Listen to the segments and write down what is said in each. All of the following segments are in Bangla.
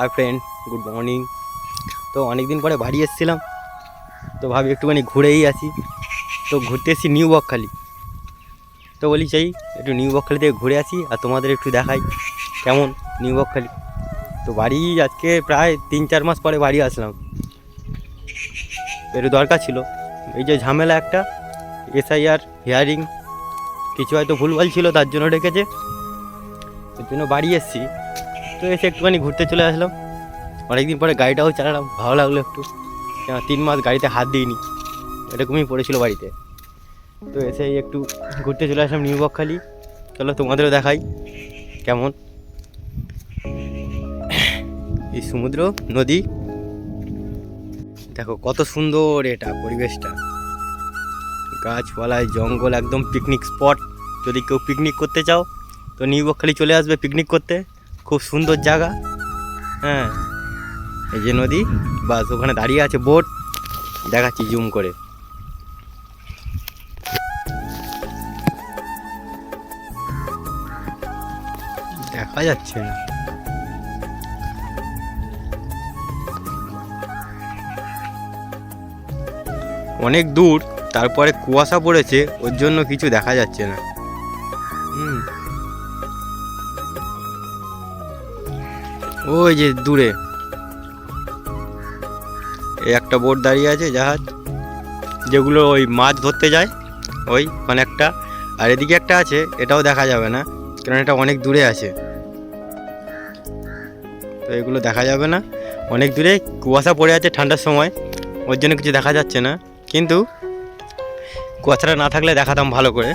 আর ফ্রেন্ড গুড মর্নিং তো অনেক দিন পরে বাড়ি এসেছিলাম, তো ভাবি একটুখানি ঘুরেই আসি। তো ঘুরতে এসেছি নিউ বকখালি। তো বলি চাই একটু নিউ বকখালি থেকে ঘুরে আসি আর তোমাদের একটু দেখাই, কেমন নিউ বকখালি? তো বাড়ি আজকে প্রায় তিন চার মাস পরে বাড়ি আসলাম। একটু দরকার ছিল। এই যে ঝামেলা একটা, এসআইআর হিয়ারিং কিছু হয়তো ভুলভাল ছিল তার জন্য ডেকেছে। ওর জন্য বাড়ি এসেছি। তো এসে একটুখানি ঘুরতে চলে আসলাম। অনেকদিন পরে গাড়িটাও চালালাম, ভালো লাগল একটু। তিন মাস গাড়িতে হাত দিইনি, এরকমই পড়েছিল বাড়িতে। তো এসে একটু ঘুরতে চলে আসলাম নিউ বকখালি। চলো তোমাদেরও দেখাই, কেমন? এই সমুদ্র, নদী। দেখো কত সুন্দর এটা পরিবেশটা। গাছপালায় জঙ্গল, একদম পিকনিক স্পট যদি কেউ পিকনিক করতে চাও, তো নিউ বকখালি চলে আসবে পিকনিক করতে। খুব সুন্দর জায়গা। হ্যাঁ। এই যে নদী, বাস ওখানে দাঁড়িয়ে আছে, বোট। দেখাচ্ছি জুম করে। দেখা যাচ্ছে না। অনেক দূর, তারপরে কুয়াশা পড়েছে, ওর জন্য কিছু দেখা যাচ্ছে না। হুম। ওই যে দূরে। একটা বোট দাঁড়িয়ে আছে, জাহাজ। যেগুলো ওই মাছ ধরতে যায়, ওই মানে একটা। আর এদিকে একটা আছে, এটাও দেখা যাবে না কারণ এটা অনেক দূরে আছে। তো এগুলো দেখা যাবে না। অনেক দূরে কুয়াশা পড়ে আছে ঠান্ডার সময়, ওর জন্য কিছু দেখা যাচ্ছে না। কিন্তু কুয়াশাটা না থাকলে দেখাতাম ভালো করে।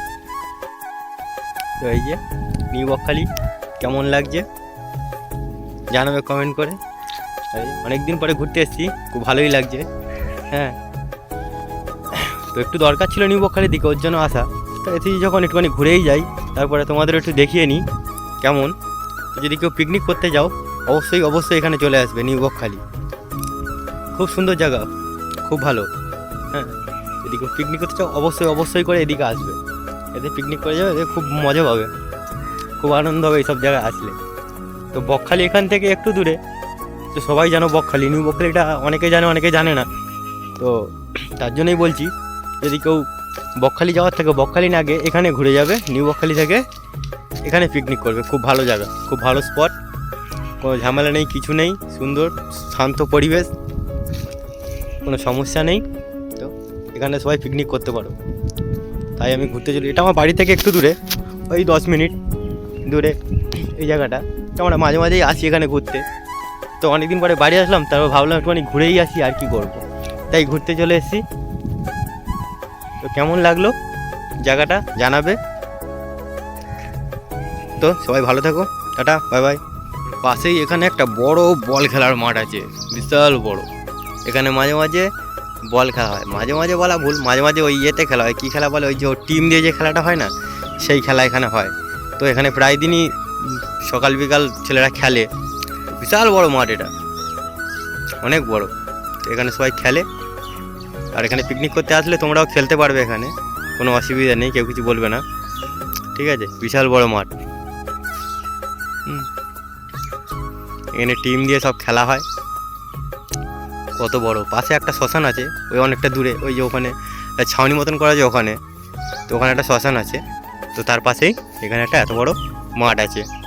তো এই যে, নিউ বকখালি, কেমন লাগছে? জানাবে কমেন্ট করে। অনেক দিন পরে ঘুরতে এসেছি, খুব ভালোই লাগছে। হ্যাঁ। তো একটু দরকার ছিল নিউ বকখালির দিকে, ওর জন্য আসা। তো এসেছি যখন একটুখানি ঘুরেই যাই, তারপরে তোমাদের একটু দেখিয়ে নিই, কেমন? যদি কেউ পিকনিক করতে যাও, অবশ্যই অবশ্যই এখানে চলে আসবে নিউ বকখালি খুব সুন্দর জায়গা, খুব ভালো। হ্যাঁ। যদি কেউ পিকনিক করতে চাও, অবশ্যই অবশ্যই করে এদিকে আসবে। এতে পিকনিক করে যাবে খুব মজা পাবে। খুব আনন্দ হবে এইসব জায়গায় আসলে। তো বকখালি এখান থেকে একটু দূরে। তো সবাই জানো বকখালি নিউ বকখালিটা অনেকে জানে অনেকে জানে না। তো তার জন্যই বলছি, যদি কেউ বকখালি যাওয়ার থেকে, বকখালি না গিয়ে এখানে ঘুরে যাবে নিউ বকখালি থেকে এখানে পিকনিক করবে। খুব ভালো জায়গা, খুব ভালো স্পট কোনো ঝামেলা নেই, কিছু নেই, সুন্দর, শান্ত পরিবেশ, কোনো সমস্যা নেই। তো এখানে সবাই পিকনিক করতে পারো। তাই আমি ঘুরতে চলি। এটা আমার বাড়ি থেকে একটু দূরে, ওই দশ মিনিট দূরে এই জায়গাটা। তো আমরা মাঝে মাঝেই আসি এখানে ঘুরতে। তো অনেকদিন পরে বাড়ি আসলাম, তারপর ভাবলাম একটুখানি ঘুরেই আসি আর কি করব। তাই ঘুরতে চলে এসেছি। তো কেমন লাগল? জায়গাটা জানাবে। তো সবাই ভালো থাকো, টাটা, বাই বাই। পাশেই এখানে একটা বড় বল খেলার মাঠ আছে, বিশাল বড়। এখানে মাঝে মাঝে বল খেলা হয়। মাঝে মাঝে বলা ভুল, মাঝে মাঝে ওই ইয়েতে খেলা হয়। কী খেলা বলে? ওই যে টিম দিয়ে যে খেলাটা হয় না, সেই খেলা এখানে হয়। তো এখানে প্রায় দিনই সকাল বিকাল ছেলেরা খেলে। বিশাল বড় মাঠ এটা। অনেক বড়। এখানে সবাই খেলে। আর এখানে পিকনিক করতে আসলে তোমরাও খেলতে পারবে এখানে। কোনো অসুবিধা নেই, কেউ কিছু বলবে না। ঠিক আছে? বিশাল বড় মাঠ। এখানে টিম দিয়ে সব খেলা হয়। কত বড়। পাশে একটা শ্মশান আছে, ওই অনেকটা দূরে। ওই যে ওখানে ছাউনি মতন করা আছে ওখানে। তো ওখানে একটা শ্মশান আছে। তো তার পাশেই এখানে একটা এত বড় মাঠ আছে।